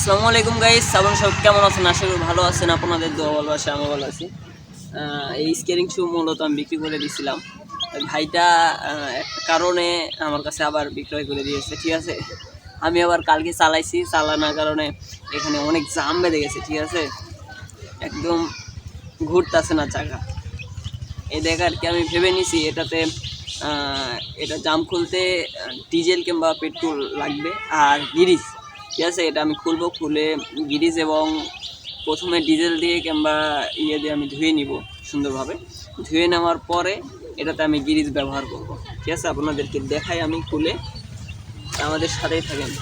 আসসালামু আলাইকুম গাইস সাবন সব কেমন আছেন? আশা করি ভালো আছেন। আপনাদের দোয়া ভালোবাসা, আমি ভালো আছি। এই স্কেরিং শু মূলত আমি বিক্রি করে দিয়েছিলাম ভাইটা একটা কারণে আমার কাছে আবার বিক্রয় করে দিয়েছে, ঠিক আছে? আমি আবার কালকে চালাইছি, চালানোর কারণে এখানে অনেক জাম বেঁধে গেছে, ঠিক আছে? একদম ঘুরতেছে না চাকা। এই দেখ আর কি আমি ভেবে নিছি, এটাতে এটা জাম খুলতে ডিজেল কিংবা পেট্রোল লাগবে আর গিরিজ ঠিক আছে, এটা আমি খুলবো, খুলে গিরিজ এবং প্রথমে ডিজেল দিয়ে কিংবা ইয়ে দিয়ে আমি ধুয়ে নিব সুন্দরভাবে। ধুয়ে নেওয়ার পরে এটাতে আমি গিরিজ ব্যবহার করব। ঠিক আছে, আপনাদেরকে দেখাই আমি খুলে। আমাদের সাথেই থাকেন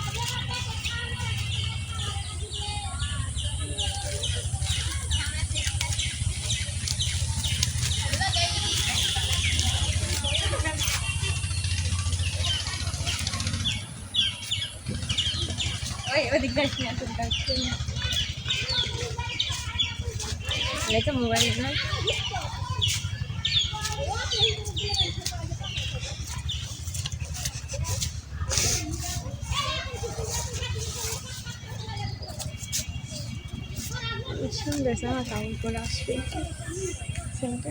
ওই ওদিক যাস না তোর কাছে লেখা মোবাইল না সুন্দর আমার সাউন্ড করে আসবে শুনতে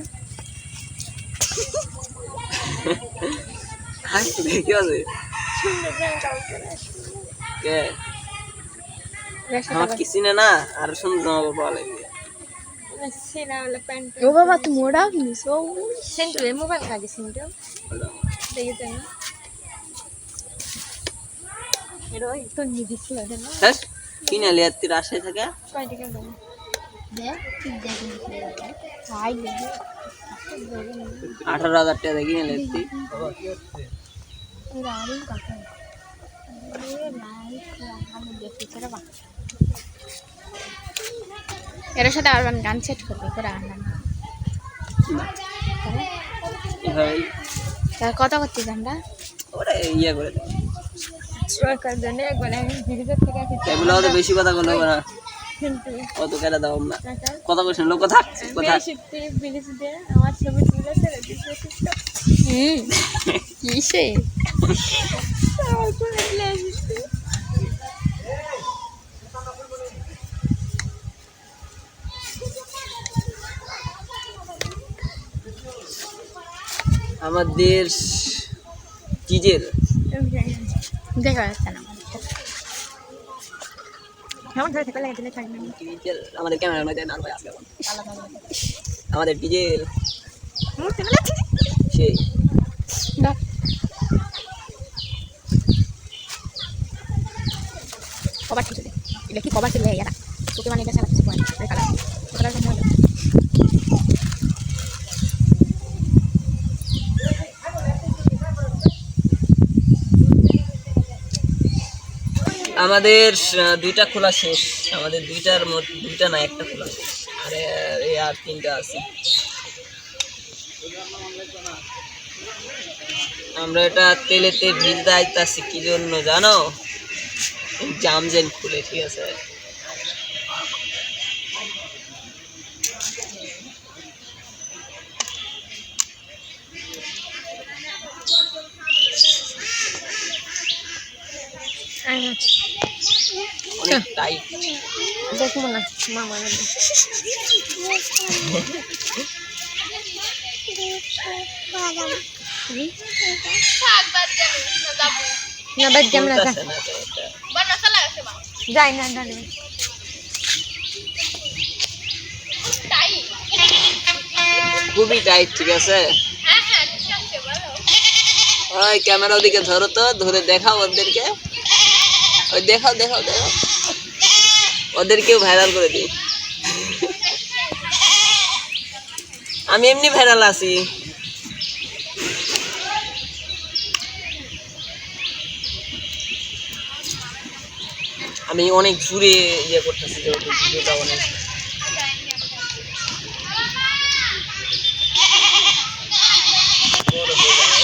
হাই কি আছে সুন্দর করে আসবে কে আমার কিছু না না? আর সুন্দর জামা পাওয়া লাগবে ও বাবা তুমি মোড়া কিনিস? ও মোবাইল কাগে সেন্টু না। এটা ওই তো নিয়ে না হ্যাঁ? কিনে লিয়ার তুই রাজশাহী থাকে? কয় টাকা দেবো দেখ ঠিক দেখ হাই দেখি আঠারো হাজার টাকা কিনে তুই। কাকা এর সাথে আর গান সেট করবে করে আনলাম এভাবেই তার কত করছিস আমরা? ওরা ইয়ে করে বেশি কথা বলে না। কিন্তু কেটে দাও না। টাকা। কথা কইছেন লোক কথা কথা। আমার ছবি হুম কিসে আমার করে দিলে আসিস আমাদের চিজের দেখা যাচ্ছে না আমাদের এখন। আমাদের ডিজেল সেই। কবার আছে এটা কি চলে এরা তোকে মানে এটা সারা কিছু কালার কালার আমাদের দুইটা খোলা শেষ। আমাদের দুইটার মধ্যে দুইটা না, একটা খোলা শেষ। আর এই আর তিনটা আছে। আমরা এটা তেলেতে ভিজতে আইতাছি, কি জন্য জানো? জামজেন খুলে, ঠিক আছে? টাইট দেখব না মামা না বাদ জাম না যাই না জানি খুবই টাইট ঠিক আছে? ওই ক্যামেরা ওদিকে ধরো তো ধরে দেখাও ওদেরকে। ওই দেখাও দেখাও দেখাও। ওদেরকেও ভাইরাল করে দিই। আমি এমনি ভাইরাল আছি। আমি অনেক জুড়ে ইয়ে করতেছি ভিডিওটা অনেক বড় হয়ে যাবে।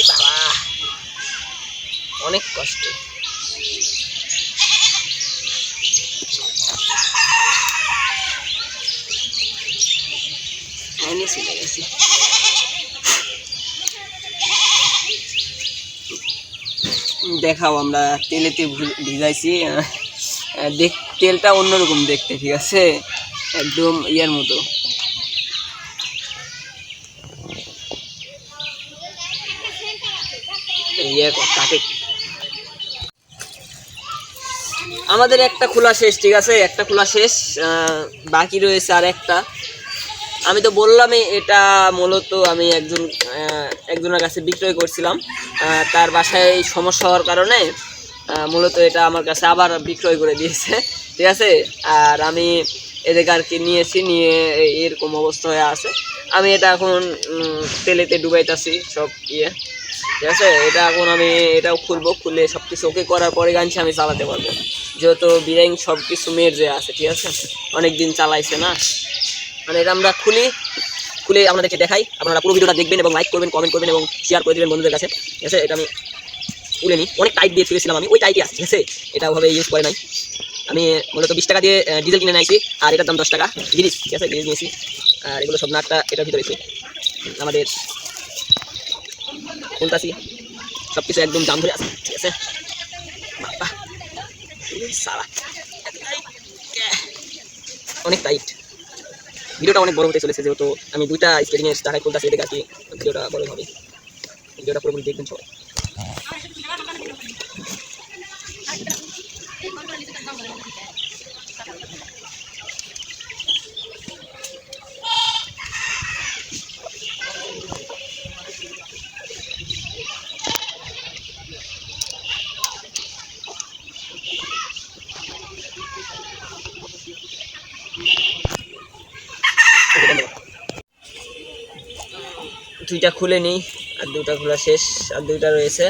এ বাবা অনেক কষ্ট। দেখাও আমরা তেলেতে ভিজাইছি। দেখ, তেলটা অন্যরকম দেখতে, ঠিক আছে? একদম ইয়ার মতো। ইয়ে কাকে আমাদের একটা খোলা শেষ, ঠিক আছে? একটা খোলা শেষ বাকি রয়েছে আর একটা। আমি তো বললামই, এটা মূলত আমি একজন একজনের কাছে বিক্রয় করছিলাম। তার বাসায় সমস্যা হওয়ার কারণে মূলত এটা আমার কাছে আবার বিক্রয় করে দিয়েছে, ঠিক আছে? আর আমি এদের আর কি নিয়েছি, নিয়ে এরকম অবস্থা হয়ে আছে। আমি এটা এখন তেলেতে ডুবাইতেছি সব ইয়ে। ঠিক আছে? এটা এখন আমি এটাও খুলবো, খুলে সব কিছু ওকে করার পরে গানছি আমি চালাতে পারব। যেহেতু বিরিয়াং সব কিছু মেয়ের যে আছে, ঠিক আছে? অনেক দিন চালাইছে না? মানে এটা আমরা খুলি, খুলে আপনাদেরকে দেখাই। আপনারা পুরো ভিডিওটা দেখবেন এবং লাইক করবেন কমেন্ট করবেন এবং শেয়ার করে দেবেন বন্ধুদের কাছে। ঠিক আছে? এটা আমি তুলে নিই। অনেক টাইট দিয়ে ছিঁড়েছিলাম আমি, ওই টাইটই আছে, ঠিক আছে? এটা ওভাবে ইউজ করে নাই। আমি মূলত বিশ টাকা দিয়ে ডিজেল কিনে নিয়েছি, আর এটার দাম দশ টাকা। গিরিস ঠিক আছে? গিরিস নিয়েছি। আর এগুলো সব নাটটা এটার ভিতরে আমাদের খুলতাছি সব কিছু একদম জাম ধরে আছে ঠিক আছে? বাবা, tight। অনেক টাইট ভিডিওটা অনেক বড় হতে চলেছে যেহেতু আমি দুইটা স্কেটিং এর টাকায় খুলতেছি এদিকে আর কি ভিডিওটা বড় হবে। ভিডিওটা পুরোপুরি দেখবেন সবাই। দুইটা খুলে নিই, আর দুটা খোলা শেষ, আর দুইটা রয়েছে।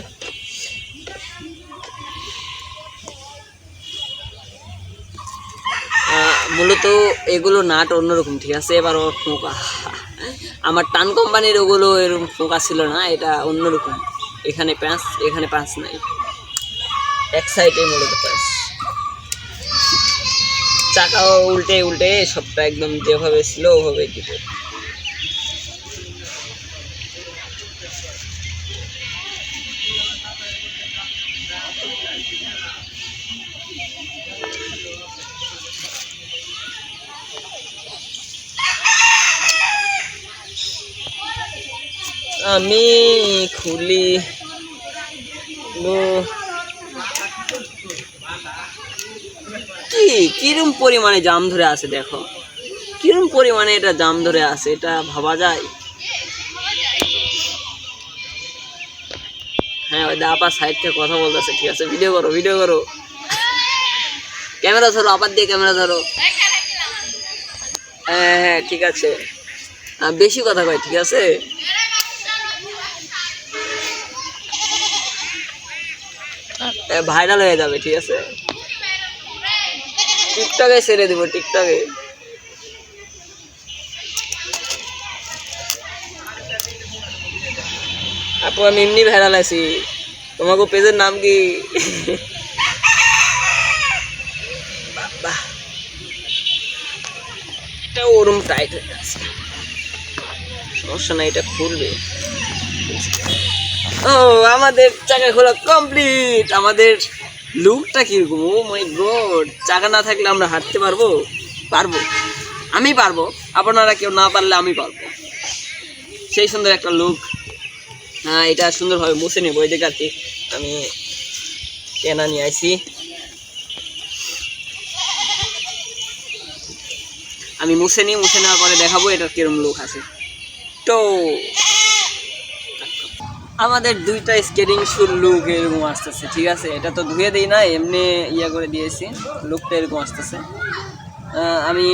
মূলত এগুলো নাট অন্যরকম, ঠিক আছে? এবার ওর ফোঁকা আমার টান কোম্পানির ওগুলো এরকম ফোঁকা ছিল না, এটা অন্যরকম। এখানে প্যাঁচ এখানে প্যাঁচ নাই। এক সাইডে মূলত প্যাঁচ চাকাও উল্টে উল্টে সবটা একদম যেভাবে ছিল, ওভাবে দিব। আমি খুলি কি, কিরম পরিমাণে জাম ধরে আছে দেখো? কিরম পরিমাণে এটা জাম ধরে আছে, এটা ভাবা যায়? হ্যাঁ ওই আপা সাইড থেকে কথা বলতেছে, ঠিক আছে ভিডিও করো ভিডিও করো। ক্যামেরা ধরো, আপার দিয়ে ক্যামেরা ধরো। হ্যাঁ হ্যাঁ ঠিক আছে। বেশি কথা কয়, ঠিক আছে? ভাইরাল হয়ে যাবে, ঠিক আছে? টিকটকে ছেড়ে দিব, টিকটকে। আপু, আমি এমনি ভাইরাল আছি। তোমাকে পেজের নাম কি? এটা ওরম টাইট হয়ে গেছে সমস্যা নাই, এটা খুলবে। ও, আমাদের চাকা খোলা কমপ্লিট আমাদের লুকটা কীরকম? ও মাই গড চাকা না থাকলে আমরা হাঁটতে পারব? পারব। আমি পারব। আপনারা কেউ না পারলে আমি পারব। সেই সুন্দর একটা লুক হ্যাঁ এটা সুন্দরভাবে মুছে নেব। এই দেখে আর কি আমি কেনা নিয়ে আসি। আমি মুছে নিই, মুছে নেওয়ার পরে দেখাবো এটার কিরম লুক আছে। তো আমাদের দুইটা স্কেটিং শুর লুক এরকম আসতেছে, ঠিক আছে? এটা তো ধুয়ে দিই না, এমনি ইয়ে করে দিয়েছি লুকটা এরকম আসতেছে। আমি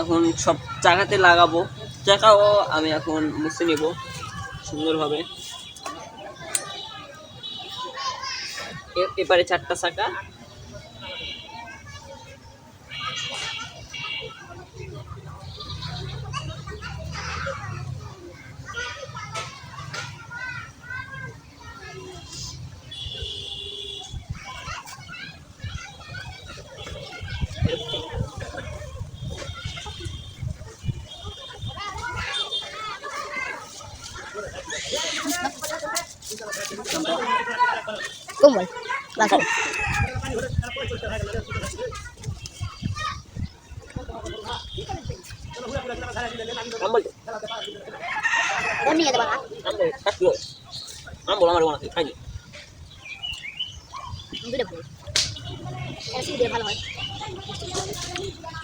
এখন সব চাকাতে লাগাবো। চাকাও আমি এখন মুছে নেব, সুন্দরভাবে। এবারে চারটা চাকা।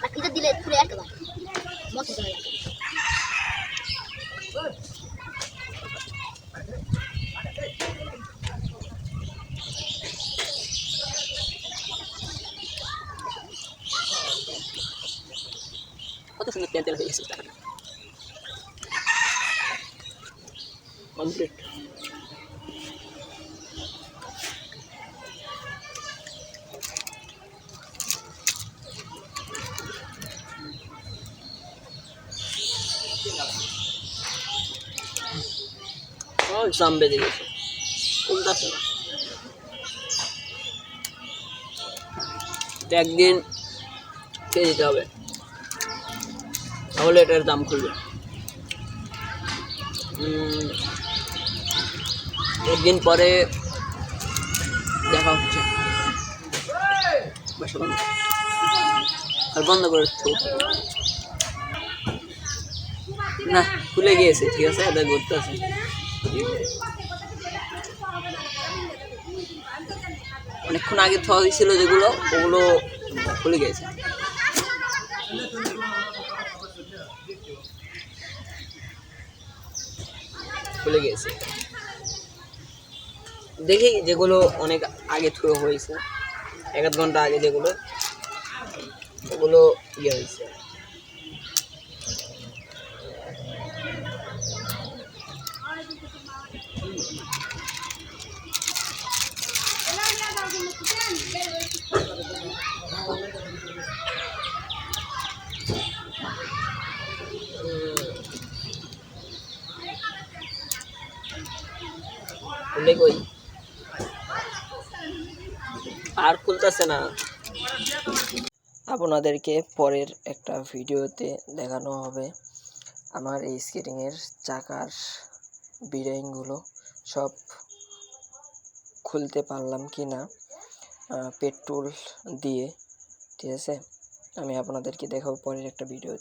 আর কিটা দিলে পুরো একবার মস্ত চলে যায় কত সুন্দর তেল তেল হয়ে গেছে কমপ্লিট জাম বেজে গেছে উল্টাছে না এটা একদিন খেয়ে দিতে হবে তাহলে এটার দাম খুলবে। একদিন পরে দেখা হচ্ছে। আর বন্ধ করে না, খুলে গিয়েছে, ঠিক আছে? এটা ঘুরতে আছে। অনেকক্ষণ আগে থোয়া হয়েছিল যেগুলো, ওগুলো খুলে গিয়েছে। খুলে গেছে। দেখি যেগুলো অনেক আগে থুয়ে হয়েছে, এক আধ ঘণ্টা আগে যেগুলো, ওগুলো ইয়ে হয়েছে খুলে কই? আর খুলতেছে না। আপনাদেরকে পরের একটা ভিডিওতে দেখানো হবে আমার এই স্কেটিংয়ের চাকার বিরাইনগুলো সব খুলতে পারলাম কি না পেট্রোল দিয়ে, ঠিক আছে? আমি আপনাদেরকে দেখাবো পরের একটা ভিডিও